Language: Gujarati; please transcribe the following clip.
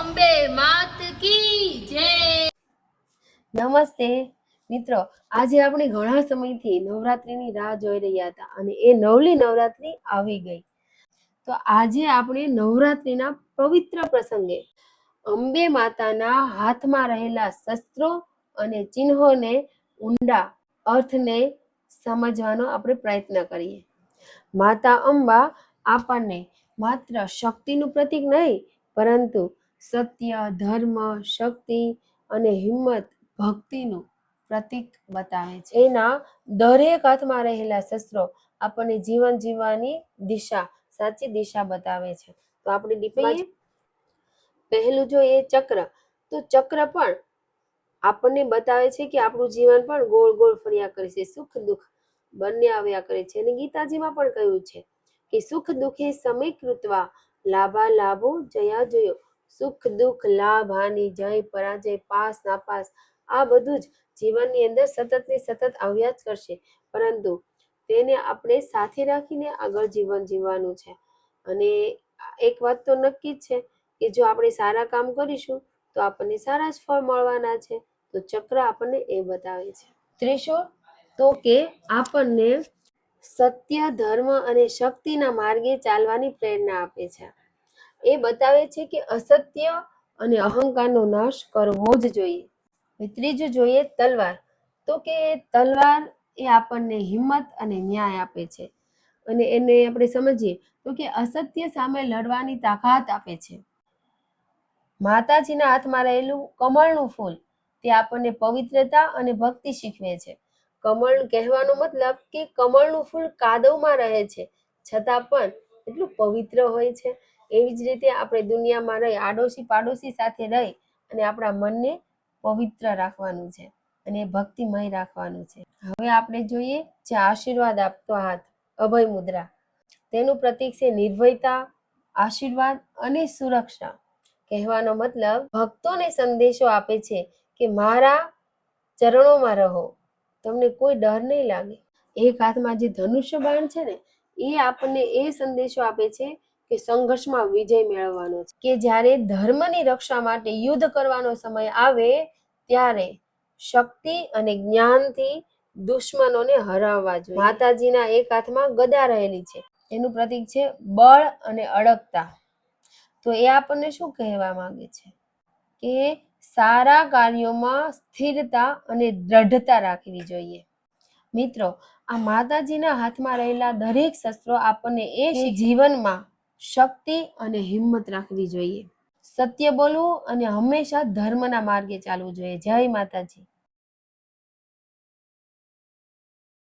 અંબે માત કી જય. નમસ્તે. મિત્રો, આજે આપણે ઘણા સમયથી નવરાત્રીની રાહ જોઈ રહ્યા હતા અને એ નવલી નવરાત્રી આવી ગઈ. તો આજે આપણે નવરાત્રીના પવિત્ર પ્રસંગે અંબે માતાના હાથમાં રહેલા શસ્ત્રો અને ચિહ્નોને ઊંડા અર્થને સમજવાનો આપણે પ્રયત્ન કરીએ. માતા અંબા આપણને માત્ર શક્તિનું પ્રતીક નહીં, પરંતુ સત્ય ધર્મ શક્તિ અને હિંમત ભક્તિનું પ્રતીક બતાવે છે. એના દરેક હાથમાં રહેલા શસ્ત્રો આપણને જીવન જીવવાની દિશા સાચી દિશા બતાવે છે. તો આપણે ડીપીએ પહેલું જોઈએ ચક્ર તો ચક્ર પણ આપણને બતાવે છે કે આપણું જીવન પણ ગોળ ગોળ ફર્યા કરે છે સુખ દુઃખ બંને આવ્યા કરે છે. અને ગીતાજીમાં પણ કહ્યું છે કે સુખ દુઃખે સમય કૃત્વા લાભા લાભો જયા જયો. સુખ, દુઃખ, લાભ, હાનિ, જય, પરાજય, પાસ, નાપાસ, આ બધું જ જીવનની અંદર સતત ને સતત આવ્યા જ કરશે. પરંતુ તેને આપણે સાથે રાખીને આગળ જીવન જીવવાનું છે. અને એક વાત તો નક્કી જ છે કે જો આપણે સારા કામ કરીશું, તો આપણને સારા જ ફળ મળવાના છે. તો ચક્ર આપણને એ બતાવે છે. ત્રીસો તો કે આપણને સત્ય, ધર્મ અને શક્તિના માર્ગે ચાલવાની પ્રેરણા આપે છે. એ બતાવે છે કે અસત્ય અને અહંકારનો નાશ કરવો જ જોઈએ. ત્રીજું જોઈએ તલવાર. તો કે તલવાર એ આપણને હિંમત અને ન્યાય આપે છે. અને એને આપણે સમજીએ તો કે અસત્ય સામે લડવાની તાકાત આપે છે. માતાજીના હાથમાં રહેલું કમળનું ફૂલ તે આપણને પવિત્રતા અને ભક્તિ શીખવે છે. કમળ કહેવાનો મતલબ કે કમળનું ફૂલ કાદવમાં રહે છે. છતાં પણ એટલું પવિત્ર હોય છે એવી જ રીતે આપણે દુનિયામાં રહી, આડોશી પાડોશી સાથે રહી અને આપણા મનને પવિત્ર રાખવાનું છે અને ભક્તિમય રાખવાનું છે. હવે આપણે જોઈએ જે આશીર્વાદ આપતો હાથ, અભય મુદ્રા. તેનું પ્રતીક છે નિર્ભયતા, આશીર્વાદ અને સુરક્ષા. કહેવાનો મતલબ, ભક્તોને સંદેશો આપે છે કે મારા ચરણોમાં રહો, તમને કોઈ ડર નહીં લાગે. એક હાથમાં જે ધનુષ્ય બાણ છે ને, એ આપણને એ સંદેશો આપે છે કે સંઘર્ષમાં વિજય મેળવવાનો છે. કે જ્યારે ધર્મની રક્ષા માટે યુદ્ધ કરવાનો સમય આવે ત્યારે શક્તિ અને જ્ઞાનથી દુશ્મનોને હરાવવા જોઈએ. માતાજીના એક હાથમાં ગદા રહેલી છે. એનું પ્રતીક છે બળ અને અડગતા. તો એ આપણને શું કહેવા માંગે છે? કે સારા કાર્યોમાં સ્થિરતા અને દ્રઢતા રાખવી જોઈએ. મિત્રો આ માતાજીના હાથમાં રહેલા દરેક શસ્ત્રો આપણને એ જીવનમાં શક્તિ અને હિંમત રાખવી જોઈએ. સત્ય બોલવું અને હંમેશા ધર્મના માર્ગે ચાલવું જોઈએ. જય માતાજી.